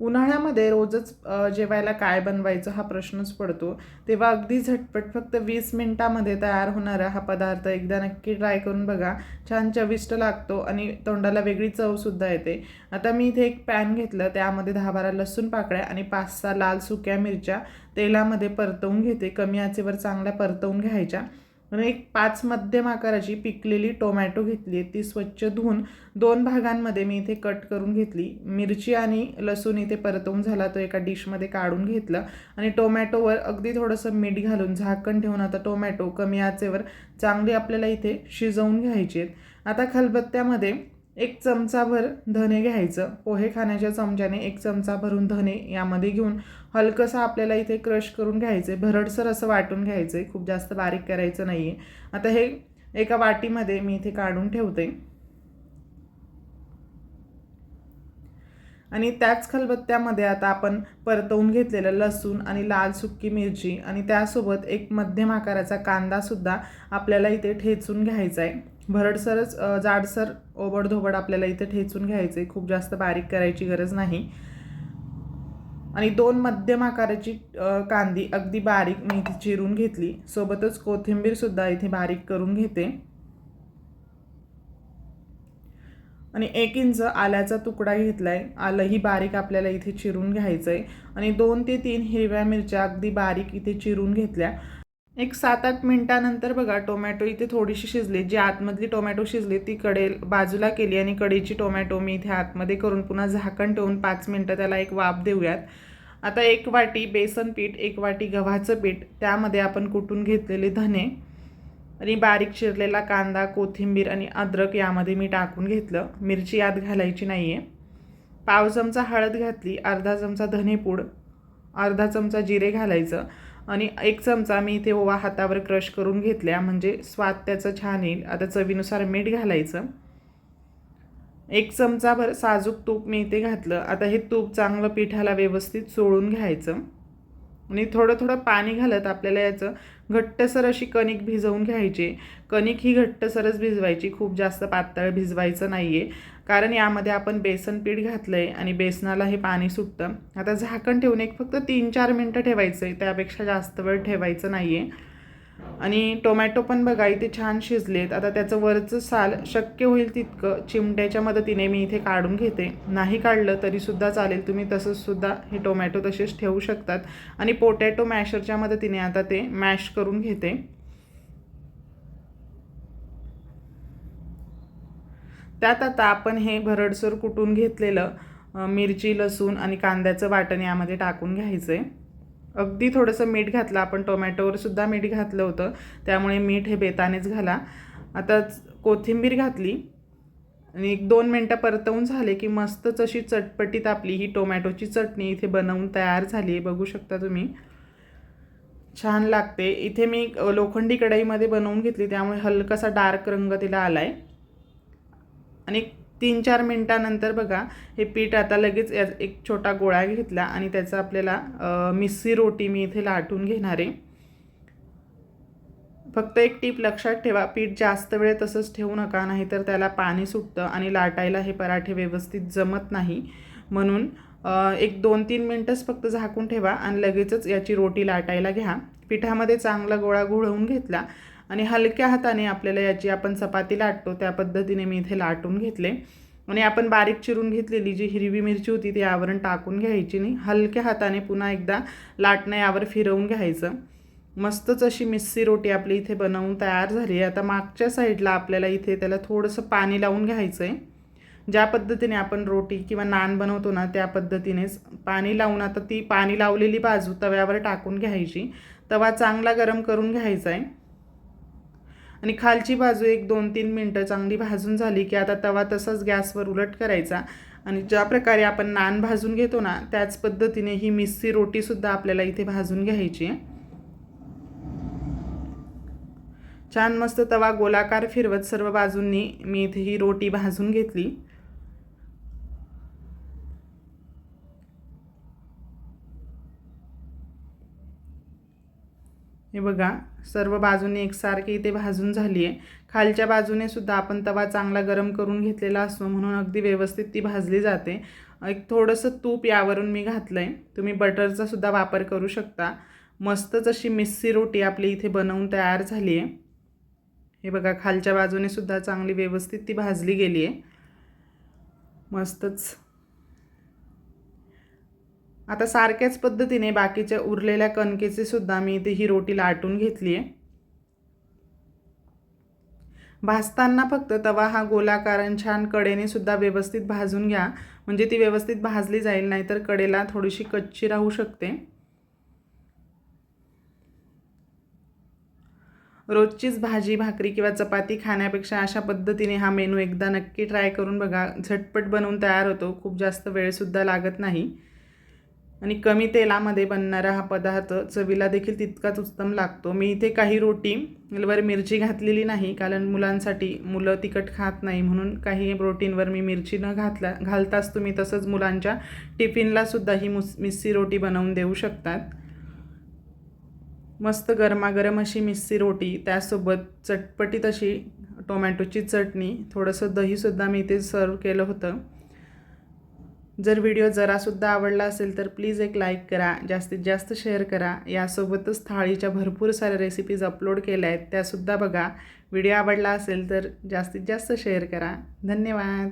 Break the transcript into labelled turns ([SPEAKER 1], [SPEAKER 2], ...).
[SPEAKER 1] उन्हाळ्यामध्ये रोजच जेवायला काय बनवायचं हा प्रश्नच पडतो. तेव्हा अगदी झटपट फक्त वीस मिनटामध्ये तयार होणारा हा पदार्थ एकदा नक्की ट्राय करून बघा. छान चविष्ट लागतो आणि तोंडाला वेगळी चवसुद्धा येते. आता मी इथे एक पॅन घेतलं त्यामध्ये दहा बारा लसूण पाकळ्या आणि पाच सहा लाल सुक्या मिरच्या तेलामध्ये परतवून घेते. कमी आचेवर चांगल्या परतवून घ्यायच्या. म्हणून एक पाच मध्यम आकाराची पिकलेली टोमॅटो घेतली ती स्वच्छ धुवून दोन भागांमध्ये मी इथे कट करून घेतली. मिरची आणि लसूण इथे परतवून झाला तो एका डिशमध्ये काढून घेतलं. आणि टोमॅटोवर अगदी थोडंसं मीठ घालून झाकण ठेवून आता टोमॅटो कमी आचेवर चांगली आपल्याला इथे शिजवून घ्यायचे आहेत. आता खलबत्त्यामध्ये एक चमचाभर धने घ्यायचं. पोहे खाण्याच्या चमच्याने एक चमचा भरून धने यामध्ये घेऊन हलकंसं आपल्याला इथे क्रश करून घ्यायचं आहे भरडसर असं वाटून घ्यायचं आहे खूप जास्त बारीक करायचं नाही आहे आता हे एका वाटीमध्ये मी इथे काढून ठेवते. आणि त्याच खलबत्त्यामध्ये आता आपण परतवून घेतलेलं लसूण आणि लाल सुक्की मिरची आणि त्यासोबत एक मध्यम आकाराचा कांदासुद्धा आपल्याला इथे ठेचून घ्यायचा आहे. भरडसरच जाडसर ओबडधोबड आपल्याला इथे ठेचून घ्यायचं आहे. खूप जास्त बारीक करायची गरज नाही. आणि दोन मध्यम आकाराची कांदी अगदी बारीक मी इथे चिरून घेतली. सोबतच कोथिंबीरसुद्धा इथे बारीक करून घेते. आणि एक इंच आल्याचा तुकडा घेतला आहे आलंही बारीक आपल्याला इथे चिरून घ्यायचं आहे आणि दोन ते तीन हिरव्या मिरच्या अगदी बारीक इथे चिरून घेतल्या. एक सात आठ मिनिटानंतर बघा टोमॅटो इथे थोडीशी शिजली. जी आतमधली टोमॅटो शिजली ती कडेल बाजूला केली आणि कडेची टोमॅटो मी इथे आतमध्ये करून पुन्हा झाकण ठेवून पाच मिनटं त्याला एक वाफ देऊयात. आता एक वाटी बेसन पीठ एक वाटी गव्हाचं पीठ त्यामध्ये आपण कुटून घेतलेले धने आणि बारीक चिरलेला कांदा कोथिंबीर आणि अद्रक यामध्ये मी टाकून घेतलं. मिरची यात घालायची नाही आहे पाव चमचा हळद घातली अर्धा चमचा धनेपूड अर्धा चमचा जिरे घालायचं आणि एक चमचा मी इथे ओवा हातावर क्रश करून घेतल्या. म्हणजे स्वाद त्याचं छान येईल. आता चवीनुसार मीठ घालायचं. एक चमचाभर साजूक तूप मी इथे घातलं. आता हे तूप चांगलं पिठाला व्यवस्थित चोळून घ्यायचं. आणि थोडं थोडं पाणी घालत आपल्याला याचं घट्टसर अशी कणिक भिजवून घ्यायची. कणिक ही घट्टसरच भिजवायची खूप जास्त पातळ भिजवायचं नाही आहे कारण यामध्ये आपण बेसन पीठ घातलं आहे आणि बेसनाला हे पाणी सुटतं. आता झाकण ठेवून एक फक्त तीन चार मिनटं ठेवायचं आहे त्यापेक्षा जास्त वेळ ठेवायचं नाही आहे आणि टोमॅटो पण बघा इथे छान शिजलेत. आता त्याचं वरचं साल शक्य होईल तितकं. चिमट्याच्या मदतीने मी इथे काढून घेते. नाही काढलं तरीसुद्धा चालेल. तुम्ही तसंचसुद्धा हे टोमॅटो तसेच ठेवू शकतात. आणि पोटॅटो मॅशरच्या मदतीने आता ते मॅश करून घेते. त्यात आता आपण हे भरडसर कुटून घेतलेलं मिरची लसूण आणि कांद्याचं वाटण यामध्ये टाकून घ्यायचं आहे अगदी थोडंसं मीठ घातलं आपण टोमॅटोवर सुद्धा मीठ घातलं होतं. त्यामुळे मीठ हे बेतानेच घाला. आता कोथिंबीर घातली आणि एक दोन मिनटं परतवून झाले की मस्तच अशी चटपटीत आपली ही टोमॅटोची चटणी इथे बनवून तयार झाली आहे. बघू शकता तुम्ही. छान लागते. इथे मी लोखंडी कढईमध्ये बनवून घेतली त्यामुळे हलकासा डार्क रंग तिला आला आहे आणि तीन चार मिनटानंतर बघा हे पीठ आता लगेच या एक छोटा गोळा घेतला आणि त्याचा आपल्याला मिस्सी रोटी मी इथे लाटून घेणार आहे. फक्त एक टीप लक्षात ठेवा पीठ जास्त वेळ तसंच ठेवू नका नाहीतर त्याला पाणी सुटतं आणि लाटायला हे पराठे व्यवस्थित जमत नाही. म्हणून एक दोन तीन मिनटंच फक्त झाकून ठेवा आणि लगेचच याची रोटी लाटायला घ्या. पिठामध्ये चांगला गोळा घोळवून घेतला आणि हलक्या हाताने आपल्याला याची आपण चपाती लाटतो. त्या पद्धतीने मी इथे लाटून घेतले. आणि आपण बारीक चिरून घेतलेली जी हिरवी मिरची होती ती यावरून टाकून घ्यायची नाही. हलक्या हाताने पुन्हा एकदा लाटणं यावर फिरवून घ्यायचं. मस्तच अशी मिस्सी रोटी आपली इथे बनवून तयार झाली आहे. आता मागच्या साईडला आपल्याला इथे त्याला थोडंसं पाणी लावून घ्यायचं आहे ज्या पद्धतीने आपण रोटी किंवा नान बनवतो ना त्या पद्धतीनेच पाणी लावून आता ती पाणी लावलेली बाजू तव्यावर टाकून घ्यायची. तवा चांगला गरम करून घ्यायचा आहे आणि खालची बाजू एक दोन तीन मिनटं चांगली भाजून झाली की आता तवा तसाच गॅसवर उलट करायचा. आणि ज्या प्रकारे आपण नान भाजून घेतो ना त्याच पद्धतीने ही मिस्सी रोटीसुद्धा आपल्याला इथे भाजून घ्यायची आहे. छान मस्त तवा गोलाकार फिरवत सर्व बाजूंनी मी इथे ही रोटी भाजून घेतली. हे बघा सर्व बाजूने एकसारखी इथे भाजून झाली आहे खालच्या बाजूने सुद्धा आपण तवा चांगला गरम करून घेतलेला असतो म्हणून अगदी व्यवस्थित ती भाजली जाते. एक थोडंसं तूप यावरून मी घातलं आहे तुम्ही बटरचा सुद्धा वापर करू शकता. मस्तच अशी मिस्सी रोटी आपली इथे बनवून तयार झाली आहे हे बघा खालच्या बाजूने सुद्धा चांगली व्यवस्थित ती भाजली गेली आहे मस्तच. आता सारख्याच पद्धतीने बाकीच्या उरलेल्या कणकेचे सुद्धा मी इथे ही रोटी लाटून घेतली आहे. भाजताना फक्त तवा हा गोलाकार आणि छान कडेने सुद्धा व्यवस्थित भाजून घ्या. म्हणजे ती व्यवस्थित भाजली जाईल नाहीतर कडेला थोडीशी कच्ची राहू शकते. रोजचीच भाजी भाकरी किंवा चपाती खाण्यापेक्षा अशा पद्धतीने हा मेनू एकदा नक्की ट्राय करून बघा. झटपट बनवून तयार होतो. खूप जास्त वेळसुद्धा लागत नाही. आणि कमी तेलामध्ये बनणारा हा पदार्थ चवीला देखील तितकाच उत्तम लागतो. मी इथे काही रोटी वर मिरची घातलेली नाही कारण मुलांसाठी मुलं तिखट खात नाही म्हणून काही रोटींवर मी मिरची न घातला घालताच तुम्ही तसंच मुलांच्या टिफिनलासुद्धा ही मुस मिस्सी रोटी बनवून देऊ शकतात. मस्त गरमागरम अशी मिस्सी रोटी त्यासोबत चटपटीत अशी टोमॅटोची चटणी थोडंसं दहीसुद्धा मी इथे सर्व केलं होतं. जर व्हिडिओ जरासुद्धा आवडला असेल तर प्लीज एक लाईक करा जास्तीत जास्त शेअर करा. यासोबतच थाळीच्या भरपूर साऱ्या रेसिपीज अपलोड केल्या आहेत त्यासुद्धा बघा. व्हिडिओ आवडला असेल तर जास्तीत जास्त शेअर करा. धन्यवाद.